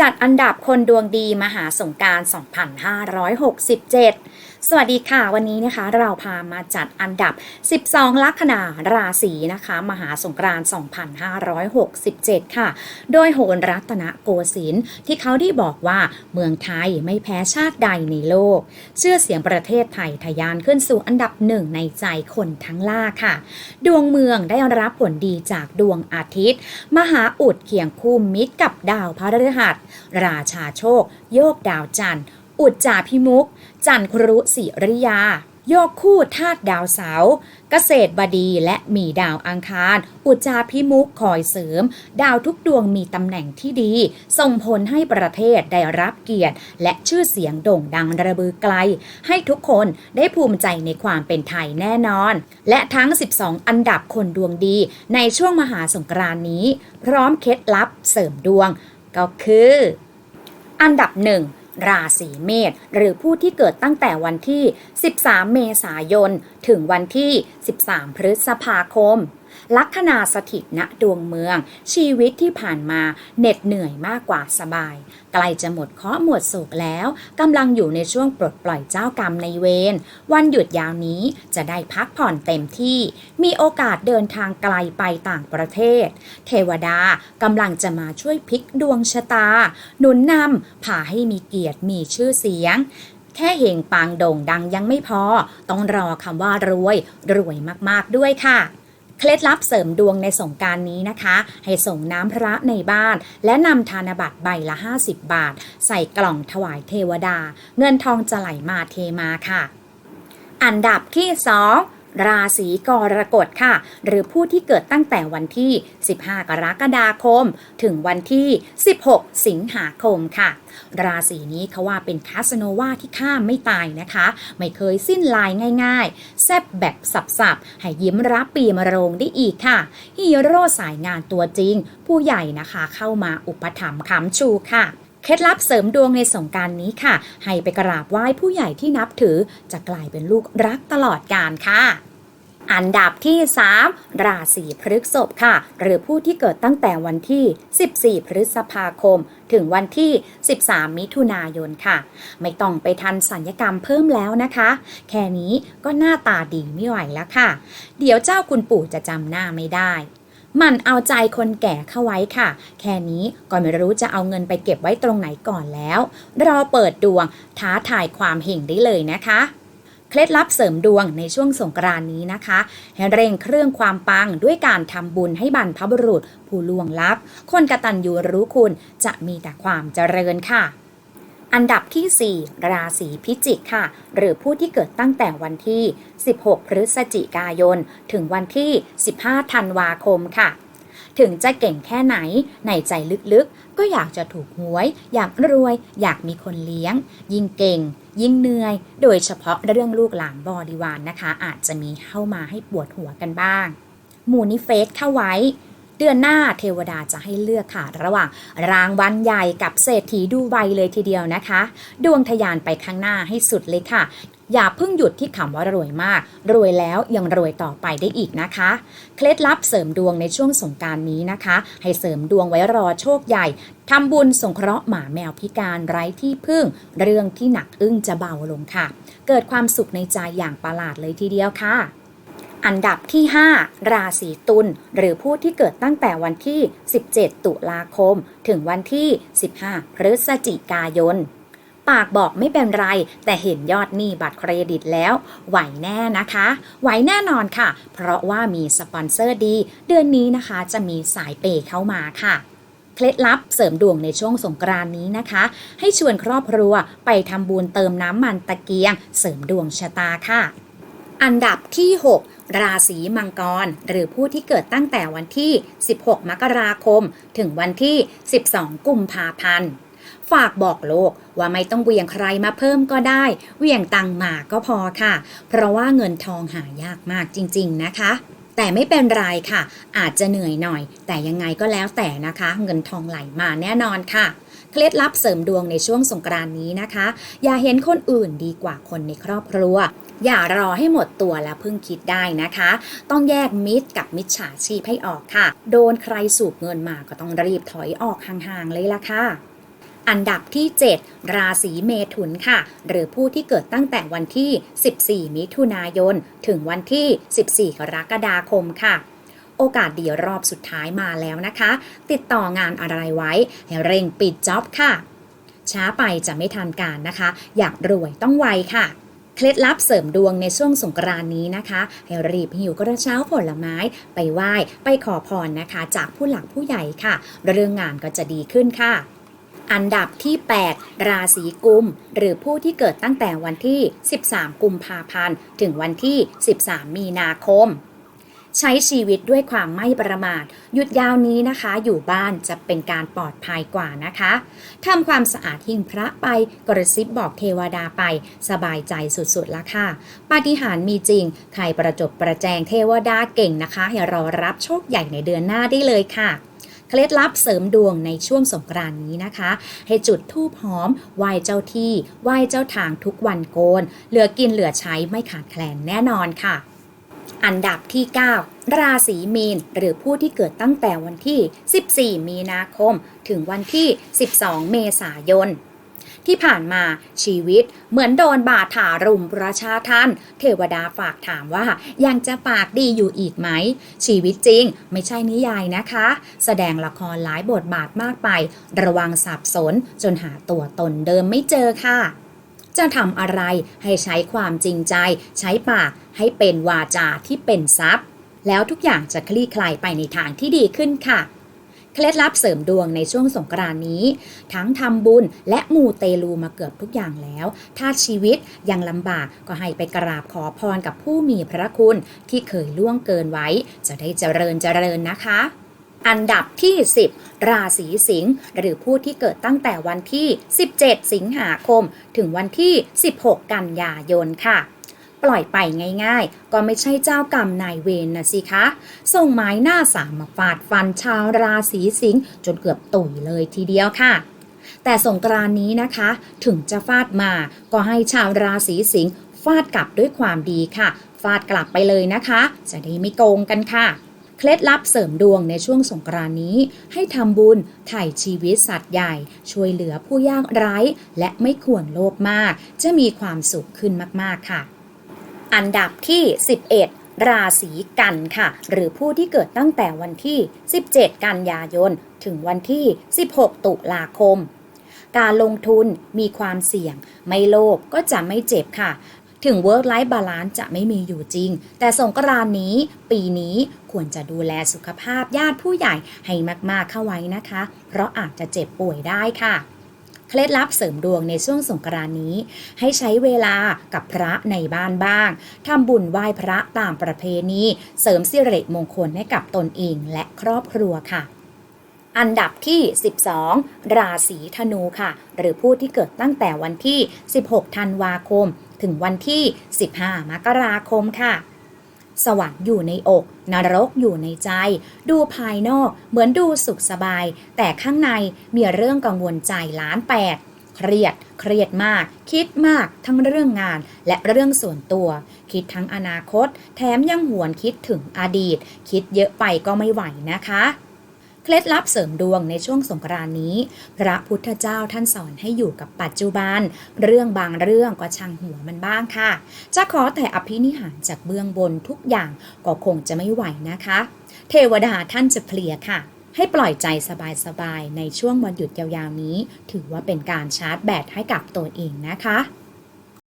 จัดอันดับคนดวงดีมหาสงการ 2567 สวัสดีค่ะวันนี้นะคะเราพามาจัดอันดับ 12 ลัคนาราศีนะคะ มหาสงกรานต์2567 ค่ะ โดยโหนรัตนโกสินทร์ที่เขาได้บอกว่าเมืองไทยไม่แพ้ชาติใดในโลก เชื่อเสียงประเทศไทยทะยานขึ้นสู่อันดับหนึ่งในใจคนทั้งล่าค่ะ ดวงเมืองได้รับผลดีจากดวงอาทิตย์ มหาอุดเคียงคู่มิตรกับดาวพฤหัสราชาโชค โยกดาวจันทร์ อุจจาพิมุก จันทรุสิริยา โยกคู่ธาตุดาวเสาร์เกษตรบดีและมีดาวอังคาร อุจจาพิมุกคอยเสริม ดาวทุกดวงมีตำแหน่งที่ดี ส่งผลให้ประเทศได้รับเกียรติ และชื่อเสียงโด่งดังระบือไกล ให้ทุกคนได้ภูมิใจในความเป็นไทยแน่นอน และทั้ง 12 อันดับคนดวงดี ในช่วงมหาสงกรานนี้ พร้อมเคล็ดลับเสริมดวง ก็คือ อันดับหนึ่ง ราศีเมษหรือผู้ที่เกิดตั้งแต่วันที่ 13 เมษายน ถึงวันที่ 13 พฤษภาคม ลัคนาสถิตณดวงเมือง ชีวิตที่ผ่านมาเหน็ดเหนื่อยมากกว่าสบาย ใกล้จะหมดเคราะห์หมดโศกแล้วกำลังอยู่ในช่วงปลดปล่อยเจ้ากรรมในเวรวันหยุดยาวนี้จะได้พักผ่อนเต็มที่ มีโอกาสเดินทางไกลไปต่างประเทศ เทวดากำลังจะมาช่วยพลิกดวงชะตา หนุนนำพาให้มีเกียรติมีชื่อเสียงแค่เฮงปางโด่งดังยังไม่พอ ต้องรอคำว่ารวย รวยมาก ๆ ด้วยค่ะ เคล็ดลับเสริมดวงในสงการนี้นะคะ ให้ส่งน้ำพระในบ้าน และนำธนบัตรใบละ 50 บาท ใส่กล่องถวายเทวดา เงินทองจะไหลมาเทมาค่ะ อันดับที่ 2 ราศีกรกฎค่ะ หรือผู้ที่เกิดตั้งแต่วันที่ 15 กรกฎาคม ถึงวันที่ 16 สิงหาคมค่ะ ราศีนี้เขาว่าเป็นคาสโนวาที่ข้ามไม่ตายนะคะ ไม่เคยสิ้นลายง่าย ๆ แซบแบบสับๆ ให้ยิ้มรับปีมะโรงได้อีกค่ะ ฮีโร่สายงานตัวจริง ผู้ใหญ่นะคะเข้ามาอุปถัมภ์ค้ำชูค่ะ เคล็ดลับเสริมดวงในสงการนี้ค่ะ ให้ไปกราบไหว้ผู้ใหญ่ที่นับถือ จะกลายเป็นลูกรักตลอดกาลค่ะอันดับที่ 3 ราศีพฤษภค่ะ หรือผู้ที่เกิดตั้งแต่วันที่ 14 พฤษภาคม ถึงวันที่ 13 มิถุนายนค่ะ ไม่ต้องไปทันสัญญกรรมเพิ่มแล้วนะคะ แค่นี้ก็หน้าตาดีไม่ไหวแล้วค่ะ เดี๋ยวเจ้าคุณปู่จะจำหน้าไม่ได้ มันเอาใจคนแก่เข้าไว้ค่ะ แค่นี้ก็ไม่รู้จะเอาเงินไปเก็บไว้ตรงไหนก่อนแล้ว รอเปิดดวงท้าทายความเห่งได้เลยนะคะเคล็ดลับเสริมดวงในช่วงสงกรานนี้นะคะให้เร่งเครื่องความปังด้วยการทำบุญให้บรรพบุรุษ ผู้ล่วงลับ คนกระตัญญูรู้คุณจะมีแต่ความเจริญค่ะ อันดับที่ 4 ราศีพิจิกค่ะ หรือผู้ที่เกิดตั้งแต่วันที่ 16 พฤศจิกายน ถึงวันที่ 15 ธันวาคมค่ะ ถึงจะเก่งแค่ไหน ในใจลึกๆ ก็อยากจะถูกหวย อยากรวย อยากมีคนเลี้ยง ยิ่งเก่ง ยิ่งเหนื่อย โดยเฉพาะเรื่องลูกหลานบริวารนนะคะ อาจจะมีเข้ามาให้ปวดหัวกันบ้าง มูนิเฟสเข้าไว้ เดือนหน้าเทวดาจะให้เลือกค่ะ ระหว่างรางวัลใหญ่กับเศรษฐีดูใบเลยทีเดียวนะคะ ดวงทะยานไปข้างหน้าให้สุดเลยค่ะอย่าเพิ่งหยุดที่คำว่ารวยมาก รวยแล้วยังรวยต่อไปได้อีกนะคะ เคล็ดลับเสริมดวงในช่วงสงการนี้นะคะ ให้เสริมดวงไว้รอโชคใหญ่ทำบุญสงเคราะห์หมาแมวพิการไร้ที่พึ่ง เรื่องที่หนักอึ้งจะเบาลงค่ะ เกิดความสุขในใจอย่างประหลาดเลยทีเดียวค่ะ อันดับที่ 5 ราศีตุลหรือผู้ที่เกิดตั้งแต่วันที่ 17 ตุลาคม ถึงวันที่ 15 พฤศจิกายน ปากบอกไม่เป็นไร แต่เห็นยอดหนี้บัตรเครดิตแล้ว ไหวแน่นะคะ ไหวแน่นอนค่ะ เพราะว่ามีสปอนเซอร์ดี เดือนนี้นะคะจะมีสายเปย์เข้ามาค่ะเคล็ดลับเสริมดวงในช่วงสงกรานนี้นะคะ ให้ชวนครอบครัวไปทำบุญเติมน้ำมันตะเกียง เสริมดวงชะตาค่ะ อันดับที่ 6 ราศีมังกร หรือผู้ที่เกิดตั้งแต่วันที่ 16 มกราคม ถึงวันที่ 12 กุมภาพันธ์ฝากบอกโลกว่าไม่ต้องเวียงใครมาเพิ่มก็ได้ เวียงตังมาก็พอค่ะ เพราะว่าเงินทองหายากมากจริง ๆ นะคะแต่ไม่เป็นไรค่ะ อาจจะเหนื่อยหน่อย แต่ยังไงก็แล้วแต่นะคะ เงินทองไหลมาแน่นอนค่ะ เคล็ดลับเสริมดวงในช่วงสงกรานต์นี้นะคะ อย่าเห็นคนอื่นดีกว่าคนในครอบครัว อย่ารอให้หมดตัวแล้วเพิ่งคิดได้นะคะ ต้องแยกมิตรกับมิจฉาชีพให้ออกค่ะ โดนใครสูบเงินมาก็ต้องรีบถอยออกห่างๆเลยล่ะค่ะอันดับที่ 7 ราศีเมถุนค่ะ หรือผู้ที่เกิดตั้งแต่วันที่ 14 มิถุนายน ถึงวันที่ 14 กรกฎาคมค่ะ โอกาสดีรอบสุดท้ายมาแล้วนะคะ ติดต่องานอะไรไว้ให้เร่งปิดจ็อบค่ะ ช้าไปจะไม่ทันการนะคะ อยากรวยต้องไวค่ะเคล็ดลับเสริมดวงในช่วงสงกรานนี้นะคะ ให้รีบหิวกระเช้าผลไม้ ไปไหว้ ไปขอพรนะคะ จากผู้หลักผู้ใหญ่ค่ะ เรื่องงานก็จะดีขึ้นค่ะ อันดับที่ 8 ราศีกุม หรือผู้ที่เกิดตั้งแต่วันที่ 13 กุมภาพันธ์ ถึงวันที่ 13 มีนาคม ใช้ชีวิตด้วยความไม่ประมาท หยุดยาวนี้นะคะ อยู่บ้านจะเป็นการปลอดภัยกว่านะคะทำความสะอาดหิ้งพระไปกระซิบบอกเทวดาไป สบายใจสุดๆละค่ะ ปาฏิหาริย์มีจริง ใครประจบประแจงเทวดาเก่งนะคะ ให้รอรับโชคใหญ่ในเดือนหน้าได้เลยค่ะเคล็ดลับเสริมดวงในช่วงสงกรานต์นี้นะคะ ให้จุดธูปหอมไหว้เจ้าที่ไหว้เจ้าทางทุกวันโกน เหลือกินเหลือใช้ไม่ขาดแคลนแน่นอนค่ะ อันดับที่ 9 ราศีมีน หรือผู้ที่เกิดตั้งแต่วันที่ 14 มีนาคม ถึงวันที่ 12 เมษายน ที่ผ่านมาชีวิตเหมือนโดนบาดถารุมประชาทันเทวดาฝากถามว่า ยังจะปากดีอยู่อีกไหม ชีวิตจริงไม่ใช่นิยายนะคะ แสดงละครหลายบทบาทมากไป ระวังสับสนจนหาตัวตนเดิมไม่เจอค่ะ จะทำอะไรให้ใช้ความจริงใจ ใช้ปากให้เป็นวาจาที่เป็นทรัพย์ แล้วทุกอย่างจะคลี่คลายไปในทางที่ดีขึ้นค่ะเคล็ดลับเสริมดวงในช่วงสงกรานนี้ ทั้งทำบุญและมูเตลูมาเกือบทุกอย่างแล้ว ถ้าชีวิตยังลำบากก็ให้ไปกราบขอพรกับผู้มีพระคุณที่เคยล่วงเกินไว้ จะได้เจริญเจริญนะคะ อันดับที่ 10 ราศีสิงห์หรือผู้ที่เกิดตั้งแต่วันที่ 17 สิงหาคม ถึงวันที่ 16 กันยายนค่ะ ปล่อยไปง่ายๆ ก็ไม่ใช่เจ้ากรรมนายเวรนนะสิคะ ส่งไม้หน้าสามมาฟาดฟันชาวราศีสิงห์จนเกือบตุยเลยทีเดียวค่ะแต่สงกรานนี้นะคะ ถึงจะฟาดมา ก็ให้ชาวราศีสิงห์ฟาดกลับด้วยความดีค่ะ ฟาดกลับไปเลยนะคะ จะได้ไม่โกงกันค่ะ เคล็ดลับเสริมดวงในช่วงสงกรานนี้ ให้ทำบุญไถ่ชีวิตสัตว์ใหญ่ ช่วยเหลือผู้ยากไร้ และไม่ควรโลภมาก จะมีความสุขขึ้นมากๆค่ะ อันดับที่ 11ราศีกันค่ะ หรือผู้ที่เกิดตั้งแต่วันที่ 17 กันยายน ถึงวันที่ 16 ตุลาคม การลงทุนมีความเสี่ยง ไม่โลภก็จะไม่เจ็บค่ะ ถึง work life balance จะไม่มีอยู่จริง แต่สงกรานนี้ปีนี้ควรจะดูแลสุขภาพญาติผู้ใหญ่ให้มากๆเข้าไว้นะคะ เพราะอาจจะเจ็บป่วยได้ค่ะเคล็ดลับเสริมดวงในช่วงสงกรานนี้ ให้ใช้เวลากับพระในบ้านบ้างทำบุญไหว้พระตามประเพณี เสริมสิริมงคลให้กับตนเองและครอบครัวค่ะ อันดับที่ 12 ราศีธนูค่ะ หรือผู้ที่เกิดตั้งแต่วันที่ 16 ธันวาคม ถึงวันที่ 15 มกราคมค่ะ สวรรค์อยู่ในอก นรกอยู่ในใจ ดูภายนอกเหมือนดูสุขสบาย แต่ข้างในมีเรื่องกังวลใจล้านแปดเครียด เครียดมาก คิดมาก ทั้งเรื่องงานและเรื่องส่วนตัว คิดทั้งอนาคต แถมยังหวนคิดถึงอดีต คิดเยอะไปก็ไม่ไหวนะคะ ล็ดลับเสริมดวงในช่วงสงกรานนี้ พระพุทธเจ้าท่านสอนให้อยู่กับปัจจุบัน เรื่องบางเรื่องก็ช่างหัวมันบ้างค่ะ จะขอแต่อภินิหารจากเบื้องบนทุกอย่างก็คงจะไม่ไหวนะคะ เทวดาท่านจะเพลียค่ะให้ปล่อยใจสบายๆ ในช่วงวันหยุดยาวๆนี้ ถือว่าเป็นการชาร์จแบตให้กับตัวเองนะคะ